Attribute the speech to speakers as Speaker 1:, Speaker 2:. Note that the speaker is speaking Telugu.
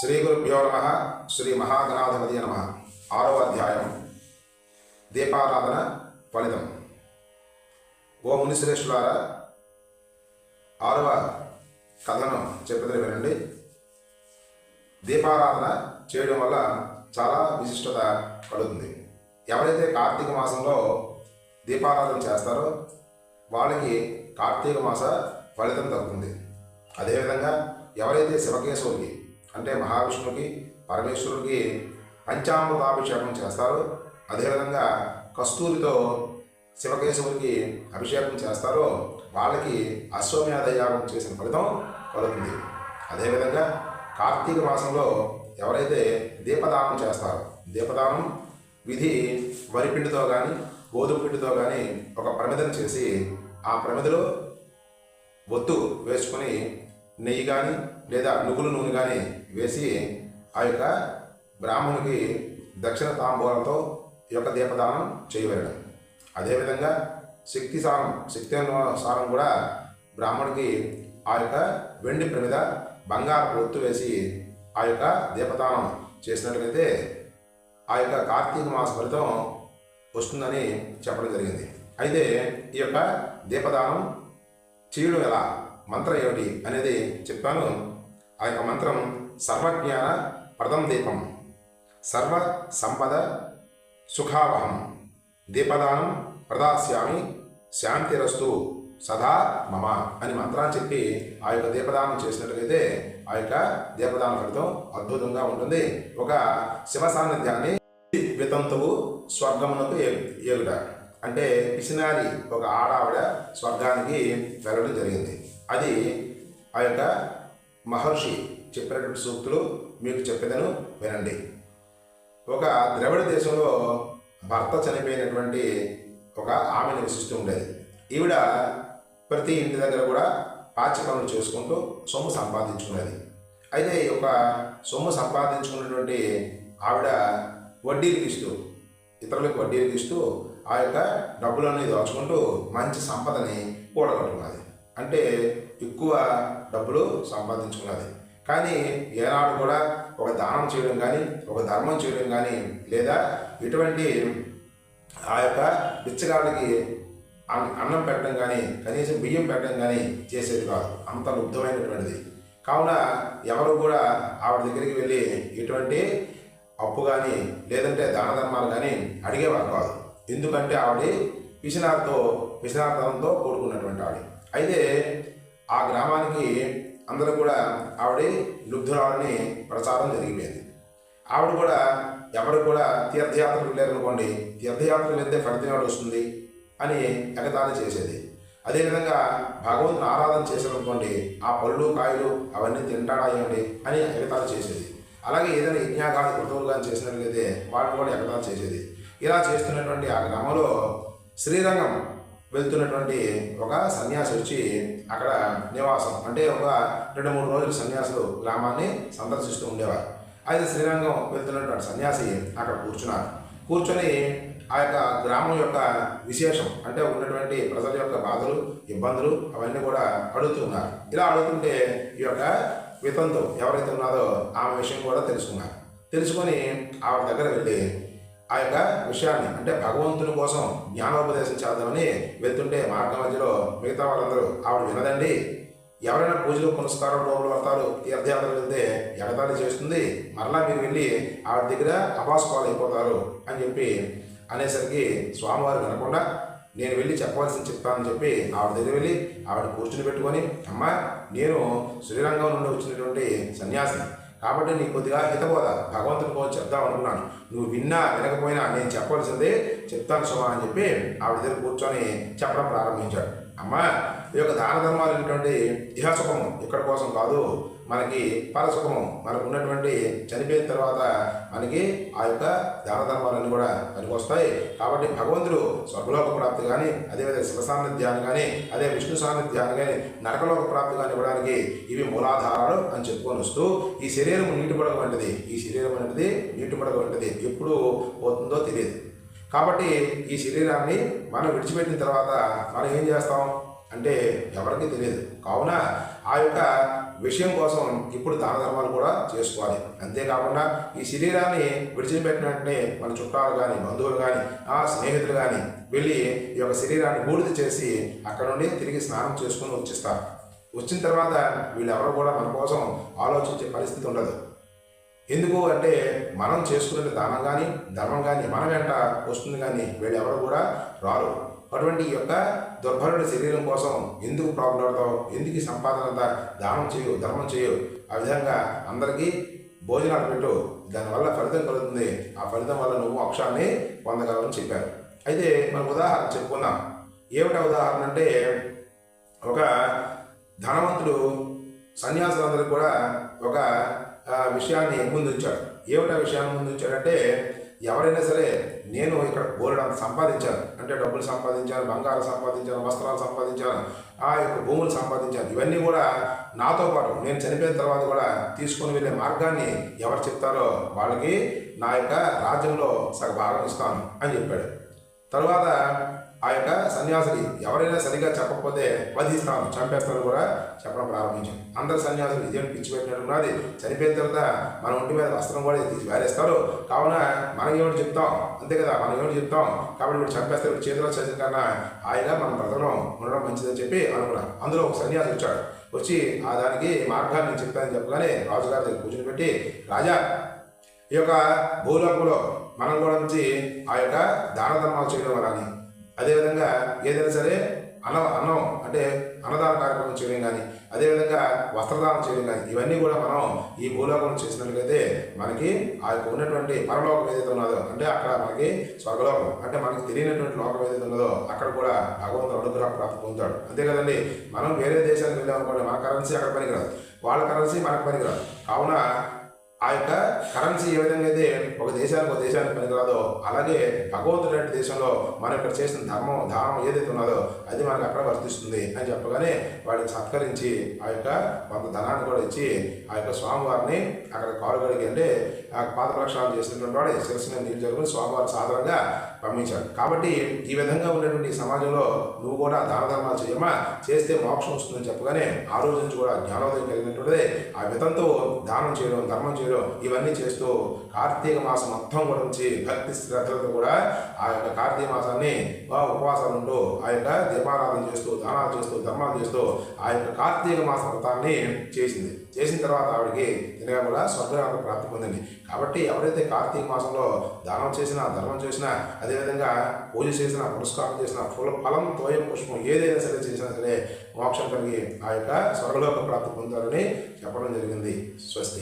Speaker 1: శ్రీ గురుభ్యో నమ శ్రీ మహాగణాధిపతి నమ. ఆరో అధ్యాయం. దీపారాధన ఫలితం. ఓ మునిశ్రేష్ఠులారా ఆరవ కథను చెప్పదని వినండి. దీపారాధన చేయడం వల్ల చాలా విశిష్టత కలుగుతుంది. ఎవరైతే కార్తీక మాసంలో దీపారాధన చేస్తారో వాళ్ళకి కార్తీక మాస ఫలితం తగ్గుతుంది. అదేవిధంగా ఎవరైతే శివకేశవుడికి అంటే మహావిష్ణువుకి పరమేశ్వరుడికి పంచామృతాభిషేకం చేస్తారో. అదేవిధంగా కస్తూరితో శివకేశవుడికి అభిషేకం చేస్తారో వాళ్ళకి అశ్వమేధ యాగం చేసిన ఫలితం కలుగుతుంది. అదేవిధంగా కార్తీక మాసంలో ఎవరైతే దీపదానం చేస్తారో దీపదానం విధి వరిపిండితో కానీ గోధుమ పిండితో కానీ ఒక ప్రమిదను చేసి ఆ ప్రమిదలో ఒత్తు వేసుకొని నెయ్యి కానీ లేదా నువ్వుల నూనె కానీ వేసి ఆ యొక్క బ్రాహ్మణునికి దక్షిణ తాంబూలంతో ఈ యొక్క దీపదానం చేయవలడం అదేవిధంగా శక్తి సారం శక్తి సారం కూడా బ్రాహ్మణుడికి ఆ యొక్క వెండి ప్రమిద బంగారపు ఒత్తు వేసి ఆ యొక్క దీపదానం చేసినట్లయితే ఆ యొక్క కార్తీక మాస ఫలితం వస్తుందని చెప్పడం జరిగింది. అయితే ఈ యొక్క దీపదానం చేయడం ఎలా? మంత్రం ఏమిటి అనేది చెప్పాను. ఆ యొక్క మంత్రం సర్వజ్ఞాన ప్రదం దీపం. సర్వ సంపద సుఖావహం. దీపదానం ప్రదాస్యామి శాంతిరస్తు సదా మమ అని మంత్రాన్ని చెప్పి ఆ యొక్క దీపదానం చేసినట్లయితే ఆ యొక్క దీపదాన ఫలితం అద్భుతంగా ఉంటుంది. ఒక శివ సాన్నిధ్యాన్ని వితంతువు స్వర్గమునకు ఏగుట అంటే పిసినారి ఒక ఆడావిడ స్వర్గానికి వెళ్ళడం జరిగింది. అది ఆ యొక్క మహర్షి చెప్పినటువంటి సూక్తులు మీకు చెప్పేదను వినండి. ఒక ద్రవిడ దేశంలో భర్త చనిపోయినటువంటి ఒక ఆమె నివసిస్తూ ఉండేది. ఈవిడ ప్రతి ఇంటి దగ్గర కూడా పాచి పనులు చేసుకుంటూ సొమ్ము సంపాదించుకునేది. అయితే ఈ యొక్క సొమ్ము సంపాదించుకున్నటువంటి ఆవిడ వడ్డీలు ఇస్తూ ఇతరులకు వడ్డీలు ఇస్తూ ఆ యొక్క డబ్బులన్నీ దాచుకుంటూ మంచి సంపదని కూడగట్టుకున్నది. అంటే ఎక్కువ డబ్బులు సంపాదించుకున్నది. కానీ ఏనాడు కూడా ఒక దానం చేయడం కానీ ఒక ధర్మం చేయడం కానీ లేదా ఇటువంటి ఆ యొక్క బిచ్చగాళ్ళకి అన్నం పెట్టడం కానీ కనీసం బియ్యం పెట్టడం కానీ చేసేది కాదు. అంత లుబ్ధమైనటువంటిది కావున ఎవరు కూడా ఆవిడ దగ్గరికి వెళ్ళి ఎటువంటి అప్పు కానీ లేదంటే దాన ధర్మాలు కానీ అడిగేవారు కాదు. ఎందుకంటే ఆవిడ పిసినార్తో పిసినార్థంతో కూడుకున్నటువంటి ఆవిడ. అయితే ఆ గ్రామానికి అందరూ కూడా ఆవిడే లుబ్ధురాలని ప్రచారం జరిగిపోయింది. ఆవిడ కూడా ఎవరు కూడా తీర్థయాత్రలు వెళ్ళారనుకోండి తీర్థయాత్రలు వెళ్తే ఫలితం ఎవరు వస్తుంది అని ఎగతాళి చేసేది. అదేవిధంగా భగవంతుని ఆరాధన చేశారనుకోండి ఆ పళ్ళు కాయలు అవన్నీ తింటాడా ఏమిటి అని ఎగతాళి చేసేది. అలాగే ఏదైనా యజ్ఞాగాలు కృతవులు కానీ చేసినట్లయితే వాటిని కూడా ఎగతాళి చేసేది. ఇలా చేస్తున్నటువంటి ఆ గ్రామంలో శ్రీరంగం వెళ్తున్నటువంటి ఒక సన్యాసి వచ్చి అక్కడ నివాసం అంటే ఒక రెండు మూడు రోజులు సన్యాసులు గ్రామాన్ని సందర్శిస్తూ ఉండేవారు. అయితే శ్రీరంగం వెళ్తున్నటువంటి సన్యాసి అక్కడ కూర్చున్నారు. కూర్చొని ఆ యొక్క గ్రామం యొక్క విశేషం అంటే ఉన్నటువంటి ప్రజల యొక్క బాధలు ఇబ్బందులు అవన్నీ కూడా అడుగుతున్నారు ఇలా అడుగుతుంటే ఈ యొక్క వితంతు ఎవరైతే ఉన్నారో ఆమె విషయం కూడా తెలుసుకున్నారు. తెలుసుకొని ఆవిడ దగ్గర వెళ్ళి ఆ యొక్క విషయాన్ని అంటే భగవంతుని కోసం జ్ఞానోపదేశం చేద్దామని వెళ్తుంటే మార్గ మధ్యలో మిగతా వాళ్ళందరూ ఆవిడ వినదండి. ఎవరైనా పూజలు పునస్కారం రోజులు వ్రతాలు తీర్థయాత్రలు వెళ్తే ఎగతాళి చేస్తుంది. మరలా మీరు వెళ్ళి ఆవిడ దగ్గర అపాసుకోవాలి అయిపోతారు అని చెప్పి అనేసరికి స్వామివారు వినకుండా నేను వెళ్ళి చెప్పవలసింది చెప్తానని చెప్పి ఆవిడ దగ్గర వెళ్ళి ఆవిడ కూర్చుని పెట్టుకొని అమ్మ నేను శ్రీరంగం నుండి వచ్చినటువంటి సన్యాసిని. కాబట్టి నీ కొద్దిగా హితబోధ. భగవంతుని కోసం చెప్దాం అనుకున్నాను. నువ్వు విన్నా వినకపోయినా నేను చెప్పవలసిందే చెప్తాను సుమా అని చెప్పి ఆవిడ దగ్గర కూర్చొని చెప్పడం ప్రారంభించాడు. అమ్మా ఈ యొక్క దాన ధర్మాలు ఏంటంటే ఇహ సుఖము ఇక్కడ కోసం కాదు మనకి పరసుఖము మనకు ఉన్నటువంటి చనిపోయిన తర్వాత మనకి ఆ యొక్క దాన ధర్మాలన్నీ కూడా పనికొస్తాయి. కాబట్టి భగవంతుడు స్వర్గలోక ప్రాప్తి కానీ అదేవిధంగా శివ సాన్నిధ్యాన్ని కానీ అదే విష్ణు సాన్నిధ్యాన్ని కానీ నరకలోక ప్రాప్తి కానీ ఇవ్వడానికి ఇవి మూలాధారాలు అని చెప్పుకొని వస్తూ ఈ శరీరం నీటి పడక వంటిది. ఈ శరీరం అనేది నీటి పడక వంటిది. ఎప్పుడు పోతుందో తెలియదు. కాబట్టి ఈ శరీరాన్ని మనం విడిచిపెట్టిన తర్వాత మనం ఏం చేస్తాం? అంటే ఎవరికీ తెలియదు. కావున ఆ యొక్క విషయం కోసం ఇప్పుడు దాన ధర్మాలు కూడా చేసుకోవాలి. అంతేకాకుండా ఈ శరీరాన్ని విడిచిపెట్టిన వెంటనే మన చుట్టాలు కానీ బంధువులు కానీ ఆ స్నేహితులు కానీ వెళ్ళి ఈ యొక్క శరీరాన్ని బూడిద చేసి అక్కడ నుండి తిరిగి స్నానం చేసుకుని వచ్చిస్తారు. వచ్చిన తర్వాత వీళ్ళెవరు కూడా మన కోసం ఆలోచించే పరిస్థితి ఉండదు. ఎందుకు అంటే మనం చేసుకునే దానం కానీ ధర్మం కానీ మన వెంట వస్తుంది కానీ వీళ్ళెవరు కూడా రారు. అటువంటి యొక్క దుర్భరుడి శరీరం కోసం ఎందుకు ప్రాబ్లమవుతావు ఎందుకు సంపాదన దానం చేయు ధర్మం చేయు? ఆ విధంగా అందరికీ భోజనాలు పెట్టు. దానివల్ల ఫలితం కలుగుతుంది. ఆ ఫలితం వల్ల నువ్వు మోక్షాన్ని పొందగలవని చెప్పారు. అయితే మనం ఉదాహరణ చెప్పుకుందాం. ఏమిటా ఉదాహరణ అంటే ఒక ధనవంతుడు సన్యాసులందరికీ కూడా ఒక విషయాన్ని ముందుంచాడు ఏమిటా విషయాన్ని ముందుంచాడంటే ఎవరైనా సరే నేను ఇక్కడ బోలెడంత సంపాదించాను. అంటే డబ్బులు సంపాదించాను బంగారం సంపాదించాను వస్త్రాలు సంపాదించాను ఆ యొక్క భూములు సంపాదించాను. ఇవన్నీ కూడా నాతో పాటు నేను చనిపోయిన తర్వాత కూడా తీసుకొని వెళ్ళే మార్గాన్ని ఎవరు చెప్తారో వాళ్ళకి నా యొక్క రాజ్యంలో సగ భాగం ఇస్తాను అని చెప్పాడు. తర్వాత ఆ యొక్క సన్యాసులు ఎవరైనా సరిగా చెప్పకపోతే వధిస్తాను చంపేస్తాను కూడా చెప్పడం ప్రారంభించాను అందరు సన్యాసులు ఇదేం పిచ్చి పెట్టినట్టున్నది చనిపోయిన తర్వాత మన ఒంటి మీద వస్త్రం కూడా తీసి వేరేస్తారు. కావున మనం ఏమిటి చెప్తాం? అంతే కదా మనం ఏమిటి చెప్తాం? కాబట్టి వీడు చంపేస్తే చేతిలో చేసిన కన్నా ఆయన మనం బ్రతకడం ఉండడం మంచిదని చెప్పి అనుకున్నాను అందులో ఒక సన్యాసి వచ్చాడు. వచ్చి ఆ దానికి మార్గాన్ని నేను చెప్తానని చెప్పగానే రాజుగారి దగ్గర కూర్చొని పెట్టి రాజా ఈ యొక్క భూలోకంలో మనం కూడా నుంచి ఆ యొక్క దాన ధర్మాలు చేయడం వల్ల అదేవిధంగా ఏదైనా సరే అన్న అన్నం అంటే అన్నదాన కార్యక్రమం చేయడం కానీ అదేవిధంగా వస్త్రదానం చేయడం కానీ ఇవన్నీ కూడా మనం ఈ భూలోకం చేసినట్లయితే మనకి ఆ యొక్క ఉన్నటువంటి పరలోకం ఏదైతే ఉన్నదో అంటే అక్కడ మనకి స్వర్గలోకం అంటే మనకి తెలియనటువంటి లోకం ఏదైతే ఉన్నదో అక్కడ కూడా భగవంతుడు అనుగ్రహ ప్రాప్తి పొందుతాడు. అంతే కదండి మనం వేరే దేశానికి వెళ్ళామనుకోండి మన కరెన్సీ అక్కడ పనికిరాదు. వాళ్ళ కరెన్సీ మనకు పనికిరాదు. కావున ఆ యొక్క కరెన్సీ ఏ విధంగా అయితే ఒక దేశానికి ఒక దేశానికి పనికిరాదో అలాగే భగవంతుడి దేశంలో మనం ఇక్కడ చేసిన ధర్మం దానం ఏదైతే ఉన్నదో అది మనకు అక్కడ వర్తిస్తుంది అని చెప్పగానే వాడిని సత్కరించి ఆ యొక్క కొంత ధనాన్ని కూడా ఇచ్చి ఆ యొక్క స్వామివారిని అక్కడ కాలు కడిగి అంటే ఆ పాద ప్రక్షాళన చేసినటువంటి వాడు శిరస్సు మీద నీళ్ళు జరుగుని స్వామివారి సాధారణంగా పంపించాడు. కాబట్టి ఈ విధంగా ఉన్నటువంటి సమాజంలో నువ్వు కూడా దాన ధర్మాలు చేయమా? చేస్తే మోక్షం వస్తుందని చెప్పగానే ఆ రోజు నుంచి కూడా జ్ఞానోదయం కలిగినటువంటిదే. ఆ విధంతో దానం చేయడం ధర్మం చేయడం ఇవన్నీ చేస్తూ కార్తీక మాసం మొత్తం కూడా నుంచి భక్తి శ్రద్ధలతో కూడా ఆ యొక్క కార్తీక మాసాన్ని ఆ ఉపవాసాలు ఉంటూ ఆ యొక్క దీపారాధన చేస్తూ దానాలు చేస్తూ ధర్మాలు చేస్తూ ఆ యొక్క కార్తీక మాస వ్రతాన్ని చేసింది. చేసిన తర్వాత ఆవిడకి తినగా కూడా స్వర్గరాత్రి ప్రాప్తి పొందింది. కాబట్టి ఎవరైతే కార్తీక మాసంలో దానం చేసినా ధర్మం చేసినా అదేవిధంగా పూజ చేసినా పురస్కారం చేసినా ఫల ఫలం తోయం పుష్పం ఏదైనా సరే చేసినా సరే మోక్షం కలిగి ఆ యొక్క స్వర్గలోక ప్రాప్తి పొందాలని చెప్పడం జరిగింది. స్వస్తి.